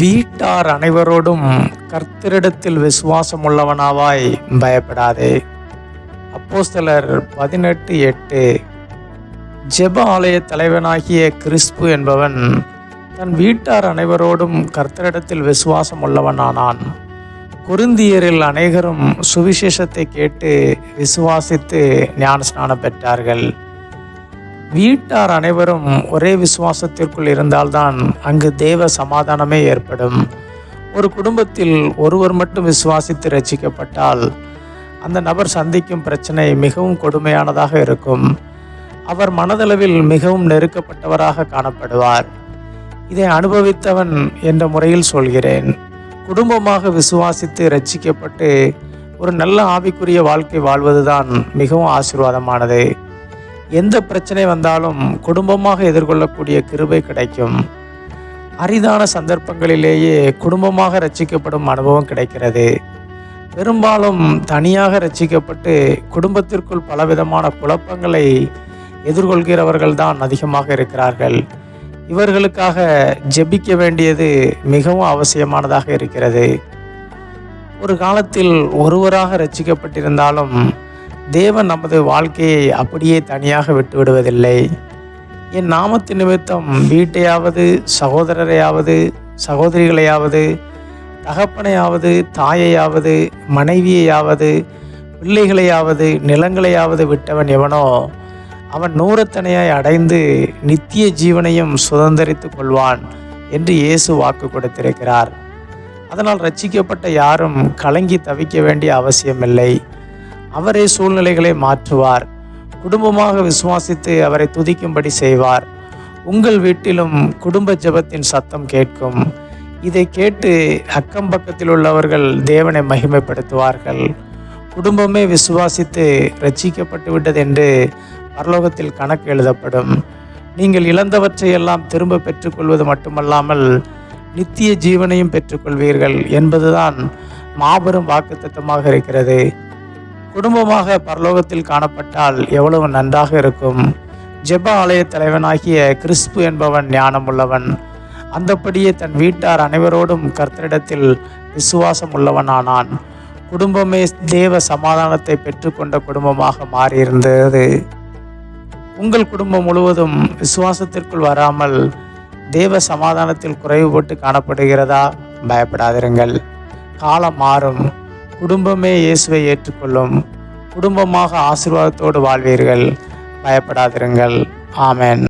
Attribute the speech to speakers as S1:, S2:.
S1: வீட்டார் அனைவரோடும் கர்த்தரிடத்தில் விசுவாசம் உள்ளவனாவாய் பயப்படாதே. அப்போஸ்தலர் பதினெட்டு எட்டு. ஜெப ஆலய தலைவனாகிய கிறிஸ்பு என்பவன் தன் வீட்டார் அனைவரோடும் கர்த்தரிடத்தில் விசுவாசம் உள்ளவனானான் குருந்தியரில் அநேகரும் சுவிசேஷத்தை கேட்டு விசுவாசித்து ஞானஸ்நானம் பெற்றார்கள். வீட்டார் அனைவரும் ஒரே விசுவாசத்திற்குள் இருந்தால்தான் அங்கு தேவ சமாதானமே ஏற்படும். ஒரு குடும்பத்தில் ஒருவர் மட்டும் விசுவாசித்து ரசிக்கப்பட்டால் அந்த நபர் சந்திக்கும் பிரச்சனை மிகவும் கொடுமையானதாக இருக்கும். அவர் மனதளவில் மிகவும் நெருக்கப்பட்டவராக காணப்படுவார். இதை அனுபவித்தவன் என்ற முறையில் சொல்கிறேன். குடும்பமாக விசுவாசித்து ரட்சிக்கப்பட்டு ஒரு நல்ல ஆவிக்குரிய வாழ்க்கை வாழ்வதுதான் மிகவும் ஆசீர்வாதமானது. எந்த பிரச்சனை வந்தாலும் குடும்பமாக எதிர்கொள்ளக்கூடிய கிருபை கிடைக்கும். அரிதான சந்தர்ப்பங்களிலேயே குடும்பமாக ரட்சிக்கப்படும் அனுபவம் கிடைக்கிறது. பெரும்பாலும் தனியாக ரட்சிக்கப்பட்டு குடும்பத்திற்குள் பலவிதமான குழப்பங்களை எதிர்கொள்கிறவர்கள் தான் அதிகமாக இருக்கிறார்கள். இவர்களுக்காக ஜெபிக்க வேண்டியது மிகவும் அவசியமானதாக இருக்கிறது. ஒரு காலத்தில் ஒருவராக ரட்சிக்கப்பட்டிருந்தாலும் தேவன் நமது வாழ்க்கையை அப்படியே தனியாக விட்டு விடுவதில்லை. என் நாமத்து நிமித்தம் வீட்டையாவது சகோதரரையாவது சகோதரிகளையாவது தகப்பனையாவது தாயையாவது மனைவியையாவது பிள்ளைகளையாவது நிலங்களையாவது விட்டவன் எவனோ அவன் நூறத்தனையாய் அடைந்து நித்திய ஜீவனையும் சுதந்திரித்து கொள்வான் என்று இயேசு வாக்கு கொடுத்திருக்கிறார். அதனால் ரட்சிக்கப்பட்ட யாரும் கலங்கி தவிக்க வேண்டிய அவசியமில்லை. அவரே சூழ்நிலைகளை மாற்றுவார். குடும்பமாக விசுவாசித்து அவரை துதிக்கும்படி செய்வார். உங்கள் வீட்டிலும் குடும்ப ஜெபத்தின் சத்தம் கேட்கும். இதை கேட்டு அக்கம் பக்கத்தில் உள்ளவர்கள் தேவனை மகிமைப்படுத்துவார்கள். குடும்பமே விசுவாசித்து ரட்சிக்கப்பட்டு விட்டது என்று பரலோகத்தில் கணக்கு எழுதப்படும். நீங்கள் இழந்தவற்றையெல்லாம் திரும்ப பெற்றுக்கொள்வது மட்டுமல்லாமல் நித்திய ஜீவனையும் பெற்றுக்கொள்வீர்கள் என்பதுதான் மாபெரும் வாக்குத்தத்தமாக இருக்கிறது. குடும்பமாக பரலோகத்தில் காணப்பட்டால் எவ்வளவு நன்றாக இருக்கும். ஜெப ஆலய தலைவனாகிய கிறிஸ்பு என்பவன் ஞானம் உள்ளவன் அந்தப்படியே தன் வீட்டார் அனைவரோடும் கர்த்தரிடத்தில் விசுவாசம் உள்ளவனானான். குடும்பமே தேவ சமாதானத்தை பெற்றுக்கொண்ட குடும்பமாக மாறியிருந்தது. உங்கள் குடும்பம் முழுவதும் விசுவாசத்திற்குள் வராமல் தேவ சமாதானத்தில் குறைவுபட்டு காணப்படுகிறதா? பயப்படாதிருங்கள். காலம் மாறும். குடும்பமே இயேசுவை ஏற்றுக்கொள்ளும். குடும்பமாக ஆசீர்வாதத்தோடு வாழ்வீர்கள். பயப்படாதிருங்கள். ஆமேன்.